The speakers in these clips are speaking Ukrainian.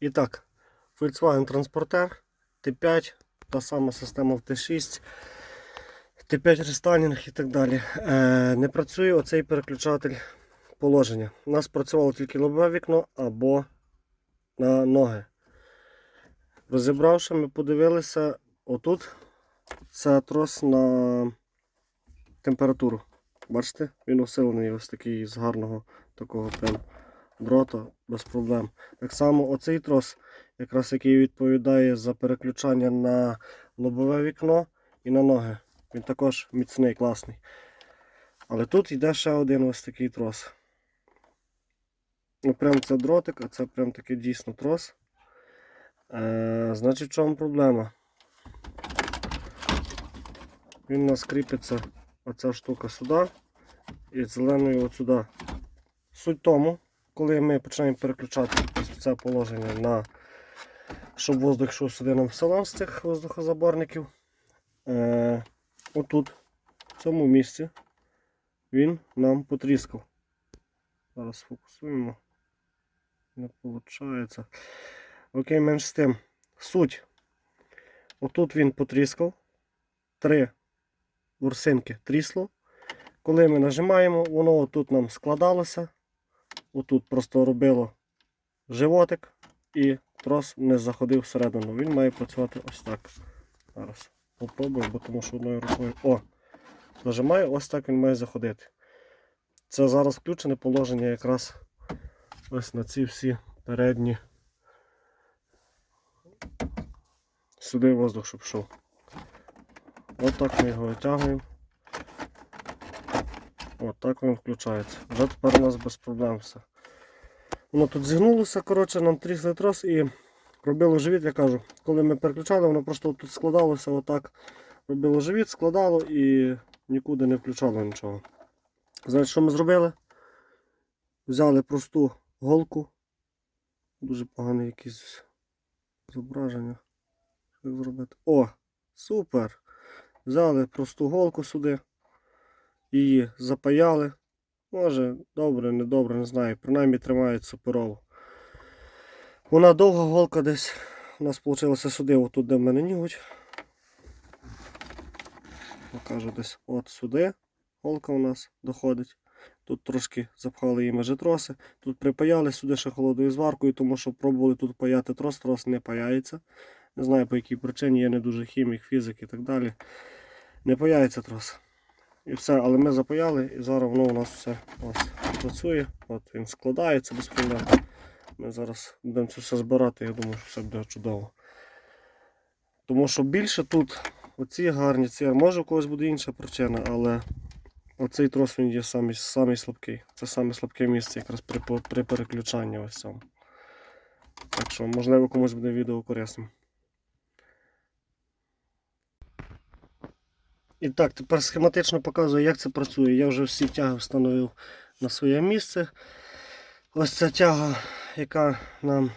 І так, Volkswagen Transporter Т5, та сама система в Т6, Т5 рестайлінг і так далі. Е, не працює оцей переключатель положення. У нас працювало тільки лобове вікно або на ноги. Розібравши, ми подивилися отут. Це трос на температуру. Бачите, він усилений ось такий з гарного такого прям дрота без проблем. Так само оцей трос, якраз який відповідає за переключання на лобове вікно і на ноги. Він також міцний, класний. Але тут йде ще один ось такий трос. Ну, прям це дротик, а це прям такий дійсно трос. Е, значить, в чому проблема? Він у нас кріпиться оця штука сюди і зеленою от сюди. Суть тому, коли ми починаємо переключати це положення на щоб воздух йшов сюди нам в салон з цих воздухозаборників. Е, отут, в цьому місці, він нам потріскав. Зараз фокусуємо. Не виходить. Окей, менш з тим. Суть. Отут він потріскав. Три ворсинки трісло. Коли ми нажимаємо, воно отут нам складалося. Отут просто робило животик і трос не заходив всередину. Він має працювати ось так. Зараз попробую, бо тому що одною рукою. О! Нажимаю, ось так він має заходити. Це зараз включене положення якраз ось на ці всі передні. Сюди воздух, щоб йшов. Так ми його витягуємо. От так він включається. Вже тепер у нас без проблем все. Воно тут зігнулося, коротше, нам трісли трос і робило живіт, я кажу. Коли ми переключали, воно просто тут складалося, отак робило живіт, складало і нікуди не включало нічого. Значить, що ми зробили? Взяли просту голку. Дуже погане якісь зображення. Як зробити? О! Супер! Взяли просту голку сюди, її запаяли. Може, добре, не добре, не знаю. Принаймні тримають суперово. Вона довга голка десь. У нас вийшло сюди, отут, де в мене нігуть. Покажу десь от сюди. Голка у нас доходить. Тут трошки запхали її межі троси. Тут припаяли сюди ще холодною зваркою, тому що пробували тут паяти трос, трос не паяється. Не знаю по якій причині, я не дуже хімік, фізик і так далі. Не паяється трос. І все, але ми запаяли і зараз воно у нас все ось працює. От він складається без проблем. Ми зараз будемо це все збирати, я думаю, що все буде чудово. Тому що більше тут оці гарні, ці, може у когось буде інша причина, але оцей трос він є самий, самий слабкий. Це саме слабке місце якраз при, при переключанні ось цьому. Так що, можливо, комусь буде відео корисним. І так, тепер схематично показую, як це працює. Я вже всі тяги встановив на своє місце. Ось ця тяга, яка нам,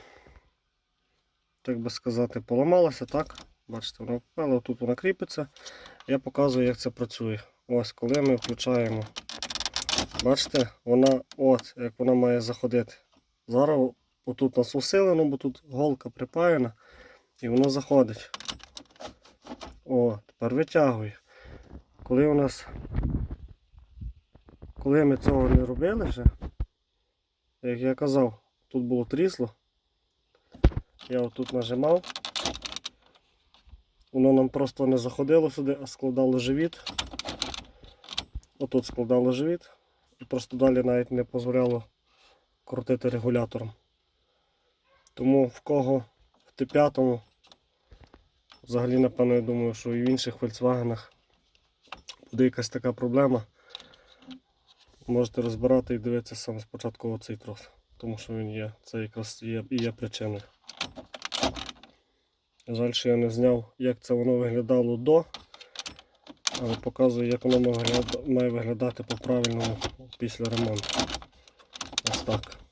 так би сказати, поламалася, так? Бачите, вона впала, тут вона кріпиться. Я показую, як це працює. Ось, коли ми включаємо. Бачите, вона от, як вона має заходити. Зараз отут нас усилено, бо тут голка припаяна і воно заходить. О, тепер витягує. Коли у нас. Коли ми цього не робили вже, як я казав, тут було трісло. Я отут нажимав. Воно нам просто не заходило сюди, а складало живіт. Отут складало живіт. І просто далі навіть не дозволяло крутити регулятором. Тому в кого в Т5, взагалі, напевно, я думаю, що і в інших Volkswagen буде якась така проблема. Можете розбирати і дивитися саме спочатку оцей трос, тому що він є, це якраз є, і є причиною. Жаль, що я не зняв, як це воно виглядало до, але показую, як воно має виглядати по-правильному після ремонту. Ось так.